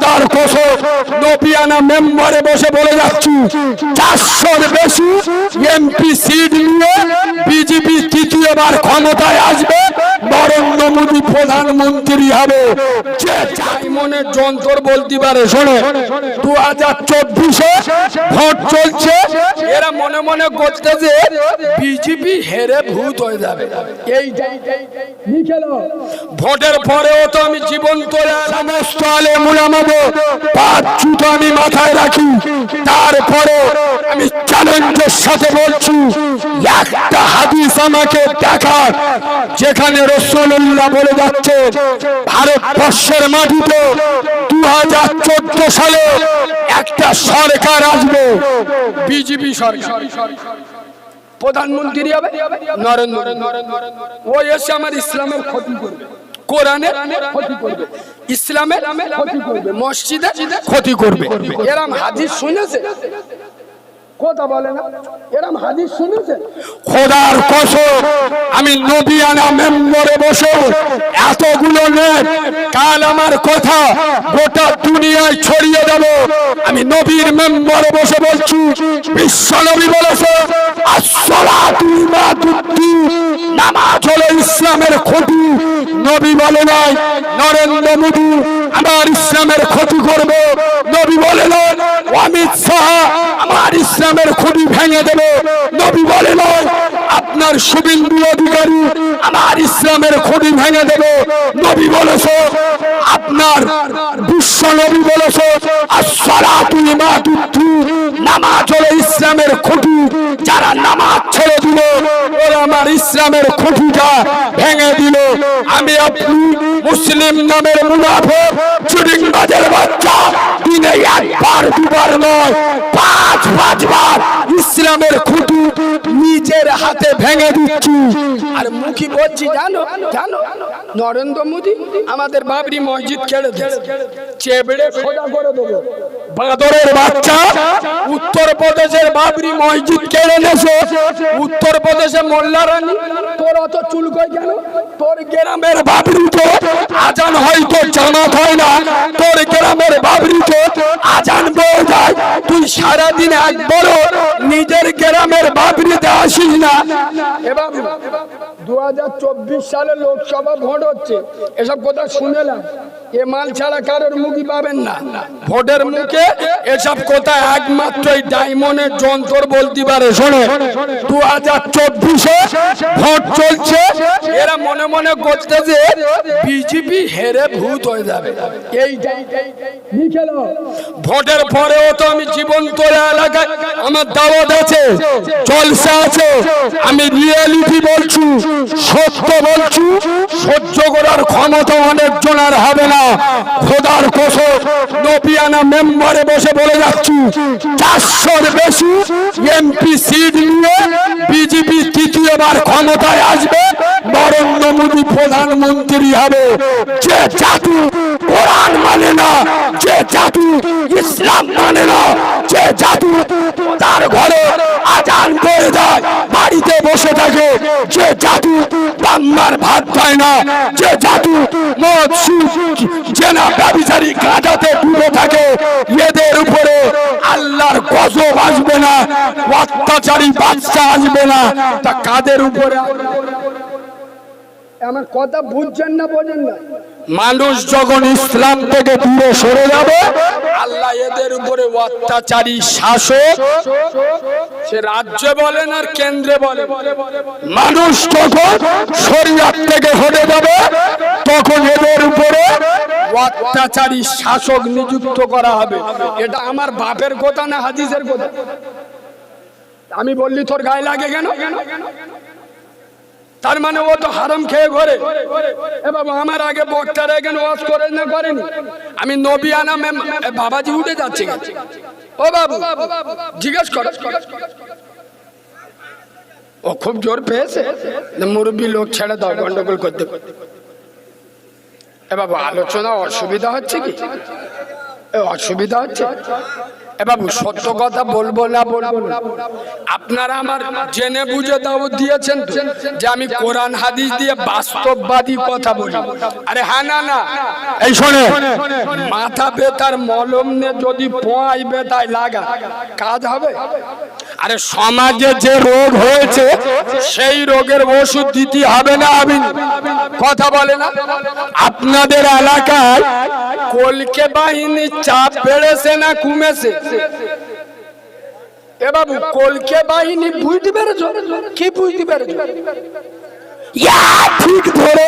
খোদার কসম নবিয়ানা মেম্বারে বসে বলে যাচ্ছি, চারশোর বেশি এমপি সিট নিয়ে বিজেপি তৃতীয়বার ক্ষমতায় আসবে, নরেন্দ্র মোদী প্রধানমন্ত্রী হবে। যে বলতে পারে, শোনো। দু হাজার চব্বিশে ভোট চলছে। এরা মনে মনে যে বিজেপি হেরে ভূত হয়ে যাবে। এই ভোটের পরেও তো আমি জীবন তোলে সমস্ত আলে মুলামাবো পাঁচ জুতো আমি মাথায় রাখি। তারপরে আমি চ্যালেঞ্জের সাথে বলছি, একটা হাদিস আমাকে দেখার যেখানে রসুল্লাহ বলে যাচ্ছে, ভারতবর্ষের মাটিতে দু হাজার চোদ্দ সালে একটা সরকার আসবে, বিজেপি সরকার। প্রধানমন্ত্রী হবে নরেন্দ্র ও এসে আমার ইসলামের ক্ষতি করবে, কোরআনের ক্ষতি করবে, ইসলামের ক্ষতি করবে মসজিদে ক্ষতি করবে। এরম হাদিস শুনেছে আমি বসে এতগুলো আমার কথা দুনিয়ায় ছড়িয়ে আমি নবীর মেম্বরে বসে বলছি, বিশ্ব নবী বলেছে ইসলামের ক্ষতি। নবী বলে নাই, নরেন্দ্র মোদী আমার ইসলামের ক্ষতি করবে। নবী বলে নাই অমিত শাহ ইসলামের খুঁটি ভেঙে দেবে। নবী বলে নয়, আপনার শুভেন্দু অধিকারী আমার ইসলামের খুঁটি ভেঙে দেবে। নবী বলেছ, আপনার বিশ্ব নবী বলেছে নামাজ হলো ইসলামের খুঁটি, যারা নামাজ ছেড়ে দিল, ওরা আমার ইসলামের খুঁটিটা ভেঙে দিল। আমি আপনি মুসলিম নামের মুনাফেক চুরিংবাজের বাচ্চা, দিনে একবার, দুবার নয় পাঁচবার ইসলামের খুঁটি নিজের হাতে ভেঙে দিচ্ছি। আর মুখি বলছি, জানো জানো, নরেন্দ্র মোদী আমাদের বাবরি মসজিদ কেড়ে চেবড়ে খোঁজা করে দেবো। বাঁদরের বাচ্চা, উত্তর প্রদেশের বাবরি মসজিদ কেড়ে নেছে উত্তর প্রদেশে মোল্লা রানী, তোর অত চুল কই কেন তোর গ্রামের বাবরিতে আজান হয়তো জামাত হয় না। তোর গ্রামের বাবরিতে আজান বয়ে যায়। তুই সারাদিন একবারও নিজের গ্রামের বাবরিতে আসিস না। এবার দু হাজার চব্বিশ সালে লোকসভা ভোট হচ্ছে। এসব কথা শুনেলাম। এ মাল ছাড়া কারোর মুখি পাবেন না। ভোটের মুখে এসব কথা একমাত্র এই ডায়মন্ডের যন্ত্র বলতে পারে। শোনে দু হাজার চব্বিশে ভোট এরা মনে মনে করতে যে বিজেপি হেরে ভূত হয়ে যাবে। ভোটের পরেও তো আমি জীবন তোলা এলাকায়, আমার দাওয়াত আছে, জলসা আছে, আমি রিয়েলিটি বলছি, সত্য বলছি, সহ্য করার ক্ষমতা অনেক জনের হবে না। খোদার কসম নবিয়ানা মেম্বারে বসে বলে যাচ্ছি, চারশোর বেশি এমপি সিট নিয়ে বিজেপি তৃতীয়বার ক্ষমতায় আসবে। নরেন্দ্র মোদী প্রধানমন্ত্রী হবে। যে জাতি কোরআন মানে না, যে জাতি ইসলাম মানে না, যে জাতি তার ঘরে আজান করে দেয়, বাড়িতে বসে থাকে। যে জাতি বাংলার ভাত খায় না, যে জাতি মদ জেনা ব্যবচারী গাঁজাতে ডুবে থাকে। এদের উপরে আল্লাহর গজব আসবে না, অত্যাচারী বাচ্চা আসবে না। তা কাদের উপরে? আমার কথা বুঝছেন না বোঝেন না। মানুষ যখন ইসলাম থেকে দূরে সরে যাবে, আল্লাহ এদের উপরে অত্যাচারী শাসক, সে রাজ্যে বলেন আর কেন্দ্রে বলে মানুষ যখন শরীয়ত থেকে সরে যাবে, তখন এদের উপরে অত্যাচারী শাসক নিযুক্ত করা হবে। এটা আমার বাপের কথা না হাদিসের কথা? আমি বললি তোর গায়ে লাগে কেন? তার মানে ও তো হারাম খেয়ে ঘরে। এ বাবা আমার আগে বক্তারা এখানে ওয়াজ করে না, করেনি। আমি নবী আনাম বাবাজি উঠে যাচ্ছে ও বাবু, জিজ্ঞেস কর। ও খুব জোর পেয়েছে মুরব্বী লোক ছেড়ে দাও, গন্ডগোল করতে। এ বাবু, আলোচনা অসুবিধা হচ্ছে কি? অসুবিধা হচ্ছে? এ বাবু সত্য কথা বলব না বলব না। আপনারা আমার জেনে বুঝে দাও দিয়েছেন যে আমি কোরআন হাদিস দিয়ে বাস্তববাদী কথা বলি। আরে হ্যাঁ না না। এই শোনে। মাথা বেতার মলম নে যদি পোয়াই বেতায় লাগা কাজ হবে? আরে সমাজে যে রোগ হয়েছে, সেই রোগের ওষুধ দিতে হবে না আমি কথা বলে না? আপনাদের এলাকায় কলকে বাহিনীর চাপ বেড়েছে না কমেছে? এ বাবু, কলকে বাহিনী বুঝতে পেরেছ কি বুঝতে পেরেছ ঠিক ধরে